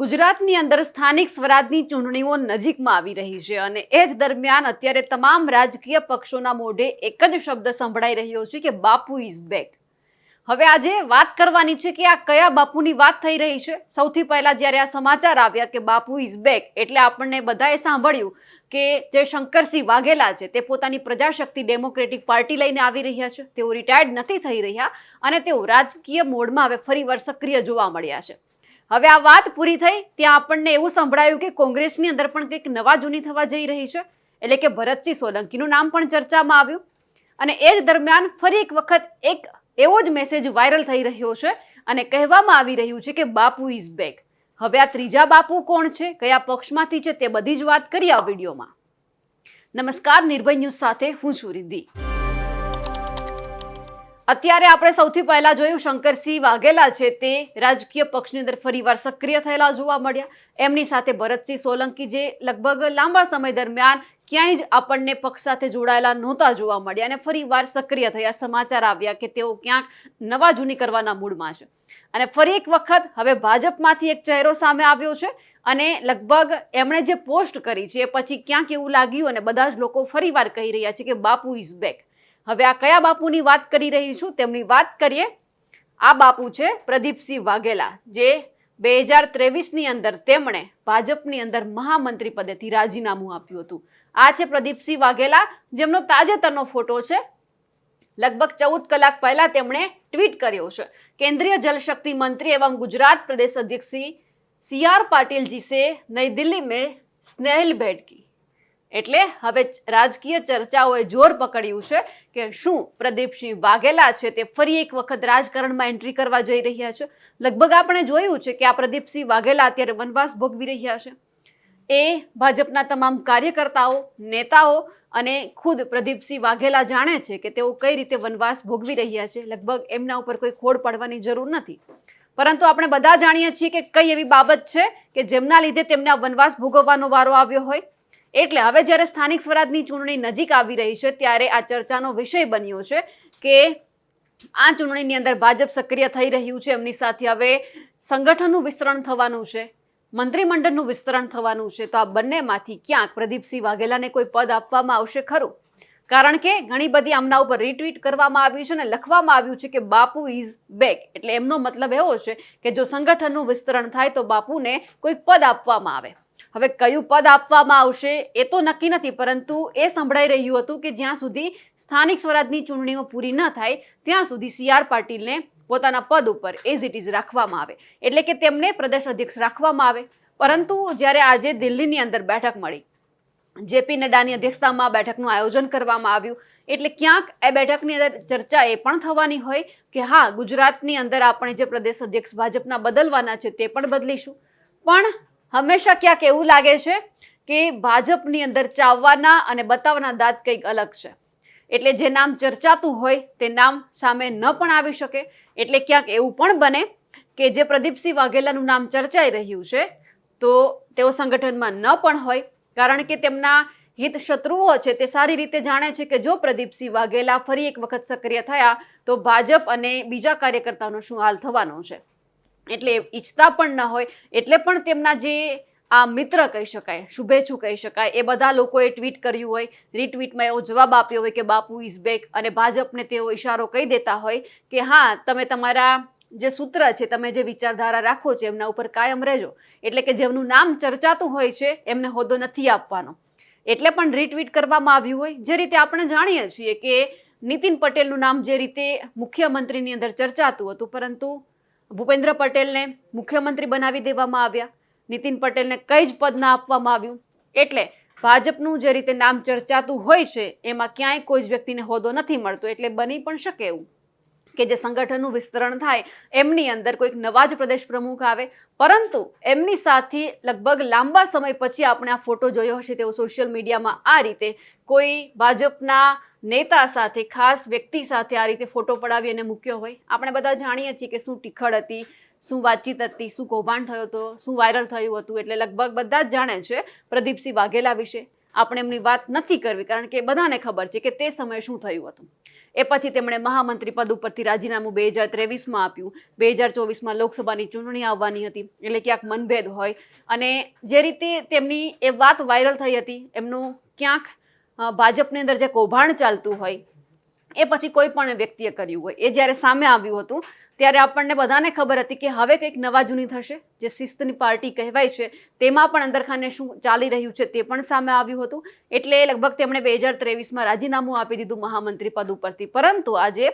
ગુજરાતની અંદર સ્થાનિક સ્વરાજની ચૂંટણીઓ નજીકમાં આવી રહી છે અને એ જ દરમિયાન અત્યારે તમામ રાજકીય પક્ષોના મોઢે એક જ શબ્દ સંભળાઈ રહ્યો છે કે બાપુ ઇઝ બેક હવે આજે વાત કરવાની છે કે આ કયા બાપુની વાત થઈ રહી છે? સૌથી પહેલા જ્યારે આ સમાચાર આવ્યા કે બાપુ ઇઝ બેક એટલે આપણને બધાએ સાંભળ્યું કે જે શંકરસિંહ વાઘેલા છે, તે પોતાની પ્રજાશક્તિ ડેમોક્રેટિક પાર્ટી લઈને આવી રહ્યા છે. તેઓ રિટાયર્ડ નથી થઈ રહ્યા અને તેઓ રાજકીય મોડમાં હવે ફરીવાર સક્રિય જોવા મળ્યા છે. હવે આ વાત પૂરી થઈ, ત્યાં આપણને એવું સંભળાયું કે કોંગ્રેસની અંદર પણ કંઈક નવા જૂની થવા જઈ રહી છે. એટલે કે ભરતસિંહ સોલંકીનું નામ પણ ચર્ચામાં આવ્યું. અને એ જ દરમિયાન ફરી એક વખત એક એવો જ મેસેજ વાયરલ થઈ રહ્યો છે અને કહેવામાં આવી રહ્યું છે કે બાપુ ઇઝ બેક. હવે આ ત્રીજા બાપુ કોણ છે, કયા પક્ષમાંથી છે તે બધી જ વાત કરી આ વિડીયોમાં. નમસ્કાર, નિર્ભય ન્યૂઝ સાથે હું છું રિદ્ધિ. અત્યારે આપણે સૌથી પહેલા જોયું શંકરસિંહ વાઘેલા છે તે રાજકીય પક્ષની અંદર ફરીવાર સક્રિય થયેલા જોવા મળ્યા. એમની સાથે ભરતસિંહ સોલંકી જે લગભગ લાંબા સમય દરમિયાન ક્યાંય જ આપણને પક્ષ સાથે જોડાયેલા નહોતા જોવા મળ્યા અને ફરીવાર સક્રિય થયા. સમાચાર આવ્યા કે તેઓ ક્યાંક નવા જૂની કરવાના મૂડમાં છે. અને ફરી એક વખત હવે ભાજપમાંથી એક ચહેરો સામે આવ્યો છે અને લગભગ એમણે જે પોસ્ટ કરી છે પછી ક્યાંક એવું લાગ્યું અને બધા જ લોકો ફરીવાર કહી રહ્યા છે કે બાપુ ઇઝ બેક હવે આ કયા બાપુની વાત કરી રહી છું તેમની વાત કરીએ. આ બાપુ છે પ્રદીપસિંહ વાઘેલા, જે બે હજાર ત્રેવીસની અંદર તેમણે ભાજપની અંદર મહામંત્રી પદેથી રાજીનામું આપ્યું હતું. આ છે પ્રદીપસિંહ વાઘેલા, જેમનો તાજેતરનો ફોટો છે. લગભગ ચૌદ કલાક પહેલા તેમણે ટ્વીટ કર્યો છે. કેન્દ્રીય જલશક્તિ મંત્રી એવં ગુજરાત પ્રદેશ અધ્યક્ષ સી આર પાટીલજી સે નઈ દિલ્હી મેં સ્નેહલ ભેટ કી. એટલે હવે રાજકીય ચર્ચાઓએ જોર પકડ્યું છે કે શું પ્રદીપસિંહ વાઘેલા છે તે ફરી એક વખત રાજકારણમાં એન્ટ્રી કરવા જઈ રહ્યા છે? લગભગ આપણે જોયું છે કે આ પ્રદીપસિંહ વાઘેલા અત્યારે વનવાસ ભોગવી રહ્યા છે. એ ભાજપના તમામ કાર્યકર્તાઓ, નેતાઓ અને ખુદ પ્રદીપસિંહ વાઘેલા જાણે છે કે તેઓ કઈ રીતે વનવાસ ભોગવી રહ્યા છે. લગભગ એમના ઉપર કોઈ ખોડ પાડવાની જરૂર નથી. પરંતુ આપણે બધા જાણીએ છીએ કે કઈ એવી બાબત છે કે જેમના લીધે તેમના વનવાસ ભોગવવાનો વારો આવ્યો હોય? એટલે હવે જ્યારે સ્થાનિક સ્વરાજની ચૂંટણી નજીક આવી રહી છે, ત્યારે આ ચર્ચાનો વિષય બન્યો છે કે આ ચૂંટણીની અંદર ભાજપ સક્રિય થઈ રહ્યું છે. એમની સાથે હવે સંગઠનનું વિસ્તરણ થવાનું છે, મંત્રીમંડળનું વિસ્તરણ થવાનું છે. તો આ બંનેમાંથી ક્યાંક પ્રદીપસિંહ વાઘેલાને કોઈ પદ આપવામાં આવશે ખરું? કારણ કે ઘણી બધી આમના ઉપર રીટ્વીટ કરવામાં આવ્યું છે અને લખવામાં આવ્યું છે કે બાપુ ઇઝ બેક. એટલે એમનો મતલબ એવો છે કે જો સંગઠનનું વિસ્તરણ થાય તો બાપુને કોઈક પદ આપવામાં આવે. હવે કયું પદ આપવામાં આવશે એ તો નક્કી નથી, પરંતુ એ સંભળાઈ રહ્યું હતું કે જ્યાં સુધી સ્થાનિક સ્વરાજની ચૂંટણીઓ પૂરી ન થાય, ત્યાં સુધી સી આર પાટીલને પોતાના પદ ઉપર એઝ ઇટ ઇઝ રાખવામાં આવે. એટલે કે તેમને પ્રદેશ અધ્યક્ષ રાખવામાં આવે. પરંતુ જ્યારે આજે દિલ્હીની અંદર બેઠક મળી જેપી નડ્ડાની અધ્યક્ષતામાં બેઠકનું આયોજન કરવામાં આવ્યું, એટલે ક્યાંક એ બેઠકની અંદર ચર્ચા એ પણ થવાની હોય કે હા, ગુજરાતની અંદર આપણે જે પ્રદેશ અધ્યક્ષ ભાજપના બદલવાના છે તે પણ બદલીશું. પણ હંમેશા ક્યાંક એવું લાગે છે કે ભાજપની અંદર ચાવવાના અને બતાવવાના દાંત કંઈક અલગ છે. એટલે જે નામ ચર્ચાતું હોય તે નામ સામે ન પણ આવી શકે. એટલે ક્યાંક એવું પણ બને કે જે પ્રદીપસિંહ વાઘેલાનું નામ ચર્ચાઈ રહ્યું છે, તો તેઓ સંગઠનમાં ન પણ હોય. કારણ કે તેમના હિત શત્રુઓ છે તે સારી રીતે જાણે છે કે જો પ્રદીપસિંહ વાઘેલા ફરી એક વખત સક્રિય થયા, તો ભાજપ અને બીજા કાર્યકર્તાઓનો શું હાલ થવાનો છે. એટલે ઈચ્છતા પણ ન હોય, એટલે પણ તેમના જે આ મિત્ર કહી શકાય, શુભેચ્છુ કહી શકાય, એ બધા લોકોએ ટ્વીટ કર્યું હોય રીટ્વીટમાં એવો જવાબ આપ્યો હોય કે બાપુ ઇઝ બેક અને ભાજપને તેઓ ઇશારો કહી દેતા હોય કે હા, તમે તમારા જે સૂત્ર છે, તમે જે વિચારધારા રાખો છો, એમના ઉપર કાયમ રહેજો. એટલે કે જેમનું નામ ચર્ચાતું હોય છે, એમને હોદ્દો નથી આપવાનો. એટલે પણ રીટ્વીટ કરવામાં આવ્યું હોય. જે રીતે આપણે જાણીએ છીએ કે નીતિન પટેલનું નામ જે રીતે મુખ્યમંત્રીની અંદર ચર્ચાતું હતું, પરંતુ ભૂપેન્દ્ર પટેલને મુખ્યમંત્રી બનાવી દેવામાં આવ્યા. નીતિન પટેલને કઈ જ પદ ના આપવામાં આવ્યું. એટલે ભાજપનું જે રીતે નામ ચર્ચાતું હોય છે, એમાં ક્યાંય કોઈ જ વ્યક્તિને હોદ્દો નથી મળતો. એટલે બની પણ શકે એવું. કે જે સંગઠનનું વિસ્તરણ થાય, એમની અંદર કોઈક નવા જ પ્રદેશ પ્રમુખ આવે. પરંતુ એમની સાથે લગભગ લાંબા સમય પછી આપણે આ ફોટો જોયો હશે તેવો સોશિયલ મીડિયામાં આ રીતે કોઈ ભાજપના નેતા સાથે, ખાસ વ્યક્તિ સાથે આ રીતે ફોટો પડાવી અને મૂક્યો હોય. આપણે બધા જાણીએ છીએ કે શું ટીખળ હતી, શું વાતચીત હતી, શું કૌભાંડ થયો હતો, શું વાયરલ થયું હતું. એટલે લગભગ બધા જ જાણે છે પ્રદીપસિંહ વાઘેલા વિશે. આપણે એમની વાત નથી કરવી, કારણ કે બધાને ખબર છે કે તે સમયે શું થયું હતું. એ પછી તેમણે મહામંત્રી પદ ઉપરથી રાજીનામું બે હજાર ત્રેવીસમાં આપ્યું. બે હજાર ચોવીસમાં લોકસભાની ચૂંટણી આવવાની હતી, એટલે ક્યાંક મનભેદ હોય. અને જે રીતે તેમની એ વાત વાયરલ થઈ હતી, એમનું ક્યાંક ભાજપની અંદર જે કૌભાંડ ચાલતું હોય એ પછી કોઈ પણ વ્યક્તિએ કર્યું હોય. એ જ્યારે સામે આવ્યું હતું, ત્યારે આપણને બધાને ખબર હતી કે હવે કંઈક નવા જૂની થશે. જે શિસ્તની પાર્ટી કહેવાય છે, તેમાં પણ અંદરખાને શું ચાલી રહ્યું છે તે પણ સામે આવ્યું હતું. એટલે લગભગ તેમણે બે હજાર ત્રેવીસમાં રાજીનામું આપી દીધું મહામંત્રી પદ ઉપરથી. પરંતુ આજે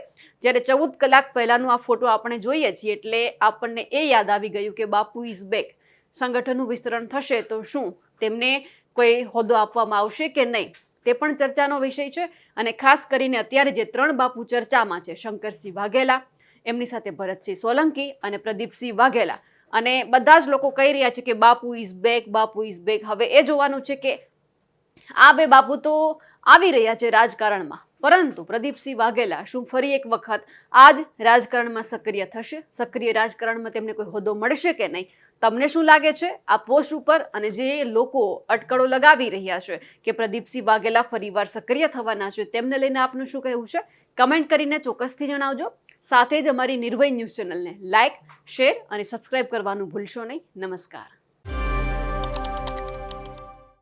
જ્યારે ચૌદ કલાક પહેલાંનો આ ફોટો આપણે જોઈએ છીએ, એટલે આપણને એ યાદ આવી ગયું કે બાપુ ઇઝ બેક. સંગઠનનું વિસ્તરણ થશે તો શું તેમને કોઈ હોદ્દો આપવામાં આવશે કે નહીં? તે પણ ચર્ચાનો વિષય છે અને ખાસ કરીને અત્યારે જે ત્રણ બાપુ ચર્ચામાં છે, શંકરસિંહ વાઘેલા, એમની સાથે ભરતસિંહ સોલંકી અને પ્રદીપસિંહ વાઘેલા. અને બધા જ લોકો કહી રહ્યા છે કે Bapu is back Bapu is back હવે એ જોવાનું છે કે આ બે બાપુ તો આવી રહ્યા છે રાજકારણમાં. પરંતુ પ્રદીપસિંહ વાઘેલા શું ફરી એક વખત આ જ રાજકારણમાં સક્રિય થશે? સક્રિય રાજકારણમાં તેમને કોઈ હોદ્દો મળશે કે નહીં? તમને શું લાગે છે? આ પોસ્ટ ઉપર અને જે લોકો અટકળો લગાવી રહ્યા છે કે પ્રદીપસિંહ વાઘેલા ફરીવાર સક્રિય થવાના છે, તેમને લઈને આપનું શું કહેવું છે? કમેન્ટ કરીને ચોક્કસથી જણાવજો. સાથે જ અમારી નિર્ભય ન્યૂઝ ચેનલને લાઇક શેર અને સબસ્ક્રાઇબ કરવાનું ભૂલશો નહીં. નમસ્કાર.